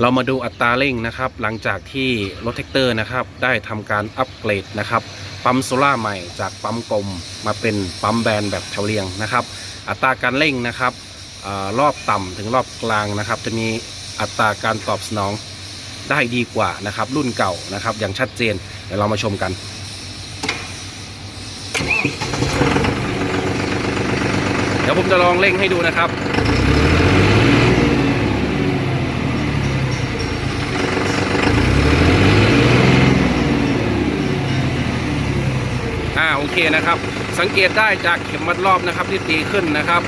เรามาดูอัตราเร่งนะครับ หลังจากที่รถแท็กเตอร์นะครับ ได้ทำการอัปเกรดนะครับ ปั๊มโซล่าใหม่จากปั๊มกลมมาเป็นปั๊มแบนแบบแถวเรียงนะครับ อัตราการเร่งนะครับอรอบต่ำถึงรอบกลางนะครับ จะมีอัตราการตอบสนองได้ดีกว่านะครับ รุ่นเก่านะครับ อย่างชัดเจนเดี๋ยวเรามาชมกันเดี๋ยวผมจะลองเร่งให้ดูนะครับ อ่าโอ เคนะครับ สังเกตได้จากเข็มวัดรอบนะครับที่ตีขึ้นนะครับ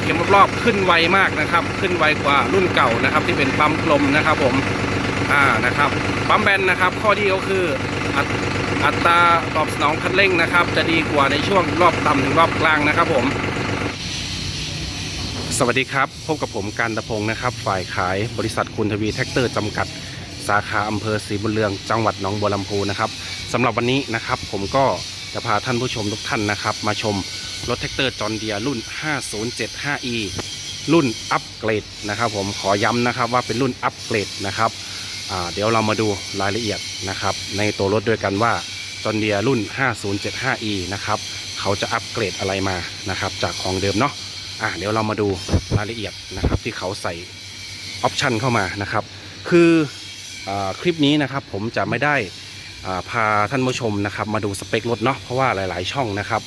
เข็มวัดรอบขึ้นไวมากนะครับ ขึ้นไวกว่ารุ่นเก่านะครับ ที่เป็นปั๊มกลมนะครับผมอ่านะครับปั๊มแบนนะครับ ข้อดีก็คืออัตราตอบสนองคันเร่งนะครับ จะดีกว่าในช่วงรอบต่ำถึงรอบกลางนะครับผม สวัสดีครับ พบกับผมการตะพงนะครับ ฝ่ายขายบริษัทคุณทวีแท็กเตอร์จำกัดสาขาอำเภอศรีบุญเรืองจังหวัดหนองบัวลำพูนะครับสำหรับวันนี้นะครับ ผมก็ จะพาท่านผู้ชมทุกท่านนะครับ มาชมรถแท็กเตอร์จอร์เดียรุ่น 5075e รุ่นอัปเกรดนะครับ ผมขอย้ำนะครับว่าเป็นรุ่นอัปเกรดนะครับเดี๋ยวเรามาดูรายละเอียดนะครับ ในตัวรถด้วยกันว่าจอร์เดียรุ่น 5075e นะครับเขาจะอัปเกรดอะไรมานะครับ จากของเดิมเนาะอะเดี๋ยวเรามาดูรายละเอียดนะครับ ที่เขาใส่ออปชันเข้ามานะครับ คืออคลิปนี้นะครับผมจะไม่ได้ พาท่านผู้ชมนะครับมาดูสเปครถเนาะเพราะว่าหลาย ๆ ช่องนะครับ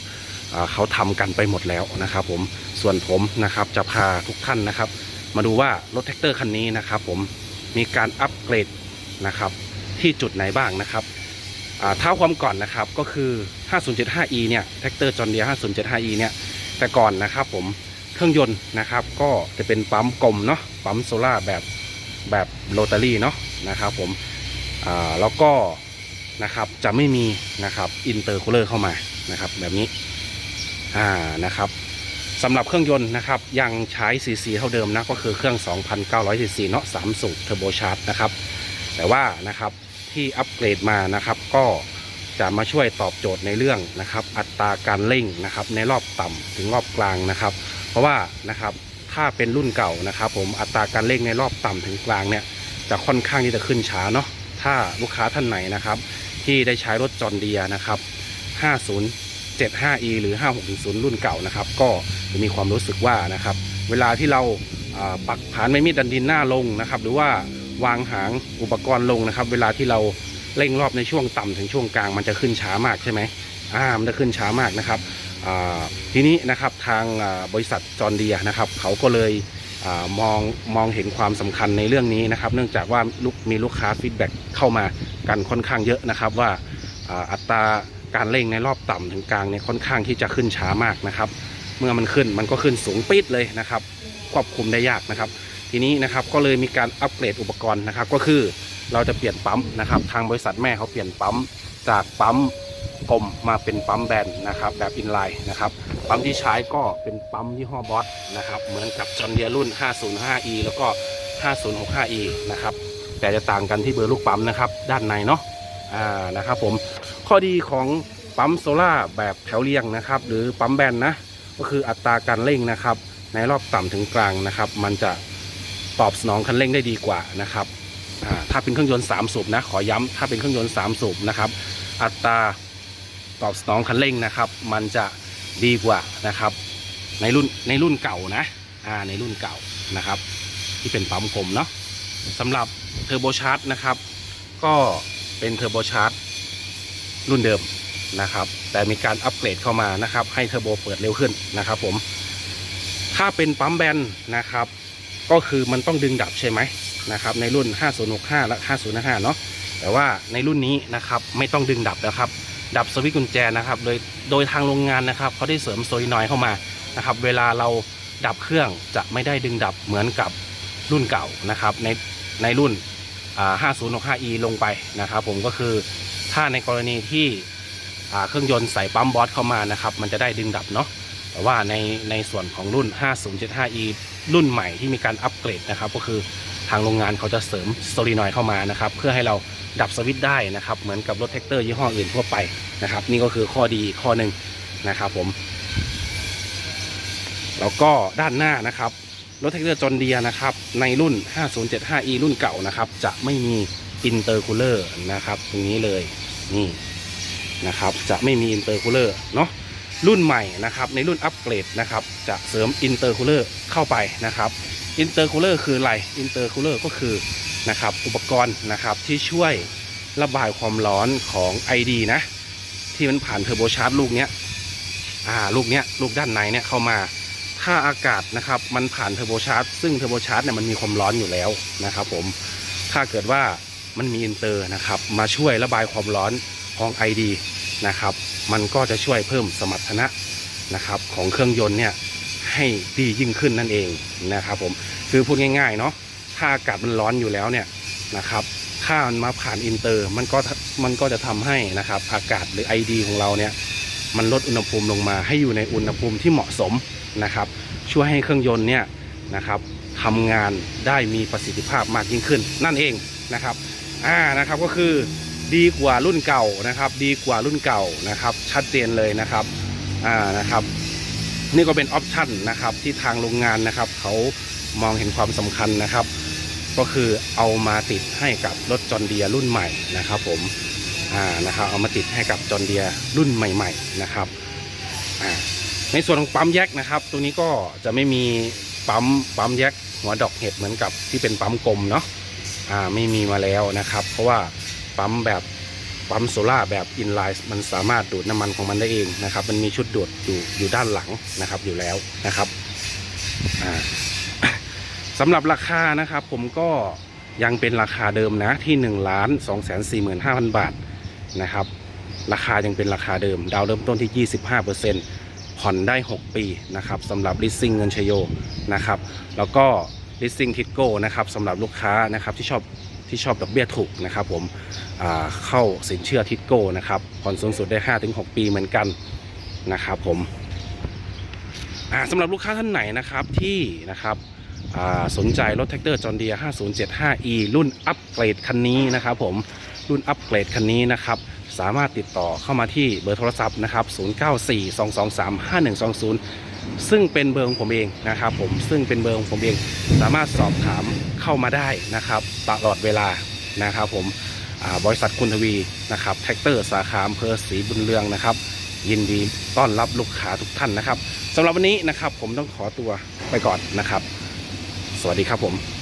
เขาทำกันไปหมดแล้วนะครับ ผมส่วนผมนะครับจะพาทุกท่านนะครับ มาดูว่ารถแท็กเตอร์คันนี้นะครับ ผมมีการอัปเกรดนะครับที่จุดไหนบ้างนะครับเท้าความก่อนนะครับก็คือ 5075e เนี่ยแท็กเตอร์จอร์เดีย 5075e เนี่ยแต่ก่อนนะครับผมเครื่องยนต์นะครับ ก็จะเป็นปั๊มกลมเนาะปั๊มโซล่าแบบแบบโรตารี่เนาะนะครับผมแล้วก็ นะครับจะไม่มีนะครับอินเตอร์คูลเลอร์เข้ามานะครับแบบนี้อ่านะครับสำหรับเครื่องยนต์นะครับยังใช้ซีซีเท่าเดิมนะก็คือเครื่อง 2,900ซีซีเนาะ3สูบเทอร์โบชาร์จนะครับแต่ว่านะครับที่อัปเกรดมานะครับก็จะมาช่วยตอบโจทย์ในเรื่องนะครับอัตราการเร่งนะครับในรอบต่ำถึงรอบกลางนะครับ เพราะว่านะครับถ้าเป็นรุ่นเก่านะครับ ผมอัตราการเร่งในรอบต่ำถึงกลางเนี่ยจะค่อนข้างที่จะขึ้นช้าเนาะถ้าลูกค้าท่านไหนนะครับ ที่ได้ใช้รถจอร์เดียนะครับ 5075e หรือ 5610 รุ่นเก่านะครับ ก็จะมีความรู้สึกว่านะครับ เวลาที่เราปักผานไม้มีดดันดินหน้าลงนะครับ หรือว่าวางหางอุปกรณ์ลงนะครับ เวลาที่เราเร่งรอบในช่วงต่ำถึงช่วงกลางมันจะขึ้นช้ามากใช่ไหมอ่ามันจะขึ้นช้ามากนะครับทีนี้นะครับทางบริษัทจอร์เดียนะครับ เขาก็เลยอมองมองเห็นความสำคัญในเรื่องนี้นะครับ เนื่องจากว่ามีลูกค้าฟีดแบ็กเข้ามา กันค่อนข้างเยอะนะครับว่าอัตราการเร่งในรอบต่ำถึงกลางเนี่ยค่อนข้างที่จะขึ้นช้ามากนะครับ เมื่อมันขึ้นมันก็ขึ้นสูงปิดเลยนะครับ ควบคุมได้ยากนะครับ ทีนี้นะครับก็เลยมีการอัปเกรดอุปกรณ์นะครับ ก็คือเราจะเปลี่ยนปั๊มนะครับ ทางบริษัทแม่เขาเปลี่ยนปั๊มจากปั๊มกลมมาเป็นปั๊มแบนนะครับแบบอินไลน์นะครับปั๊มที่ใช้ก็เป็นปั๊มยี่ห้อบอสนะครับเหมือนกับจอร์เดียรุ่น 505e แล้วก็ 5065e นะครับ แต่จะต่างกันที่เบอร์ลูกปั๊มนะครับ ด้านในเนาะอ่านะครับผมข้อดีของปั๊มโซล่าแบบแถวเรียงนะครับ หรือปั๊มแบนนะ ก็คืออัตราการเร่งนะครับ ในรอบต่ำถึงกลางนะครับ มันจะตอบสนองคันเร่งได้ดีกว่านะครับถ้าเป็นเครื่องยนต์3สูบนะขอย้ำถ้าเป็นเครื่องยนต์3สูบนะครับ อัตราตอบสนองคันเร่งนะครับ มันจะดีกว่านะครับ ในรุ่นในรุ่นเก่านะอ่าในรุ่นเก่านะครับ ที่เป็นปั๊มกลมเนาะสำหรับ เทอร์โบชาร์จนะครับ ก็เป็นเทอร์โบชาร์จรุ่นเดิมนะครับ แต่มีการอัปเกรดเข้ามานะครับ ให้เทอร์โบเปิดเร็วขึ้นนะครับ ผม ถ้าเป็นปั๊มแบนนะครับ ก็คือมันต้องดึงดับใช่ไหมนะครับ ในรุ่น 5065 และ 5055 เนาะแต่ว่าในรุ่นนี้นะครับไม่ต้องดึงดับนะครับ ดับสวิตช์กุญแจนะครับ โดยโดยทางโรงงานนะครับเขาได้เสริมโซลินอยเข้ามานะครับ เวลาเราดับเครื่องจะไม่ได้ดึงดับเหมือนกับรุ่นเก่านะครับ ในในรุ่น 5065e ลงไปนะครับผมก็คือถ้าในกรณีที่เครื่องยนต์ใส่ปั๊มบอสเข้ามานะครับมันจะได้ดึงดับเนาะแต่ว่าในในส่วนของรุ่น 5075e รุ่นใหม่ที่มีการอัปเกรดนะครับก็คือทางโรงงานเขาจะเสริมสโซลินอยเข้ามานะครับเพื่อให้เราดับสวิตช์ได้นะครับเหมือนกับรถแท็กเตอร์ยี่ห้ออื่นทั่วไปนะครับนี่ก็คือข้อดีข้อหนึ่งนะครับผมแล้วก็ด้านหน้านะครับ รถแท็กเตอร์จอนเดียนะครับ ในรุ่น 5075e รุ่นเก่านะครับ จะไม่มีอินเตอร์คูลเลอร์นะครับ ตรงนี้เลยนี่นะครับ จะไม่มีอินเตอร์คูลเลอร์เนาะรุ่นใหม่นะครับ ในรุ่นอัปเกรดนะครับ จะเสริมอินเตอร์คูลเลอร์เข้าไปนะครับอินเตอร์คูลเลอร์คืออะไรอินเตอร์คูลเลอร์ก็คือนะครับอุปกรณ์นะครับที่ช่วยระบายความร้อนของ ID นะ ที่มันผ่านเทอร์โบชาร์จลูกเนี้ยอ่าลูกเนี้ยลูกด้านในเนี่ยเข้ามา ถ้าอากาศนะครับมันผ่านเทอร์โบชาร์จซึ่งเทอร์โบชาร์จเนี่ยมันมีความร้อนอยู่แล้วนะครับผมถ้าเกิดว่ามันมีอินเตอร์นะครับมาช่วยระบายความร้อนของ ID นะครับมันก็จะช่วยเพิ่มสมรรถนะนะครับของเครื่องยนต์เนี่ยให้ดียิ่งขึ้นนั่นเองนะครับผมคือพูดง่ายๆเนาะถ้าอากาศมันร้อนอยู่แล้วเนี่ยนะครับถ้ามันมาผ่านอินเตอร์มันก็มันก็จะทำให้นะครับอากาศหรือ ID ของเราเนี่ยมันลดอุณหภูมิลงมาให้อยู่ในอุณหภูมิที่เหมาะสม นะครับช่วยให้เครื่องยนต์เนี่ยนะครับทำงานได้มีประสิทธิภาพมากยิ่งขึ้น นั่นเองนะครับอ่านะครับก็คือดีกว่ารุ่นเก่านะครับ ดีกว่ารุ่นเก่านะครับ ชัดเจนเลยนะครับอ่านะครับ นี่ก็เป็นออปชั่นนะครับที่ทางโรงงานนะครับเขามองเห็นความสำคัญนะครับ ก็คือเอามาติดให้กับรถจอนเดียรุ่นใหม่นะครับ ผมอ่านะครับเอามาติดให้กับจอนเดียรุ่นใหม่ ๆ นะครับอ่า ในส่วนของปั๊มแยกนะครับ ตัวนี้ก็จะไม่มีปั๊มปั๊มแยกหัวดอกเห็ดเหมือนกับที่เป็นปั๊มกลมเนาะอ่าไม่มีมาแล้วนะครับ เพราะว่าปั๊มแบบปั๊มโซล่าแบบอินไลน์มันสามารถดูดน้ำมันของมันได้เองนะครับ มันมีชุดดูดอยู่อยู่ด้านหลังนะครับอยู่แล้วนะครับอ่าสำหรับราคานะครับ ผมก็ยังเป็นราคาเดิมนะที่1นึ่งล้านสองแสนสี่หมื่นห้าพันบาทนะครับ ราคายังเป็นราคาเดิม ดาวเริ่มต้นที่ 25% ผ่อนได้ 6 ปีนะครับสำหรับ leasing เงินชโยนะครับ แล้วก็ leasing ทิ t โก้นะครับสำหรับลูกค้านะครับที่ชอบที่ชอบดอกเบี้ยถูกนะครับผมเข้าสินเชื่อทิ t โก้นะครับผ่อนสูงสุดได้ 5-6 ปีเหมือนกันนะครับผมสำหรับลูกค้าท่านไหนนะครับที่นะครับสนใจรถแท็กเตอร์จอห์นเดีย 5075e รุ่นอัปเกรดคันนี้นะครับผมรุ่นอัปเกรดคันนี้นะครับ สามารถติดต่อเข้ามาที่เบอร์โทรศัพท์นะครับ 0942235120 ซึ่งเป็นเบอร์ของผมเองนะครับผม ซึ่งเป็นเบอร์ของผมเอง สามารถสอบถามเข้ามาได้นะครับ ตลอดเวลานะครับผมบริษัทคุณทวีนะครับแท็กเตอร์สาขาอำเภอศรีบุญเรืองนะครับ ยินดีต้อนรับลูกค้าทุกท่านนะครับสำหรับวันนี้นะครับผมต้องขอตัวไปก่อนนะครับ สวัสดีครับผม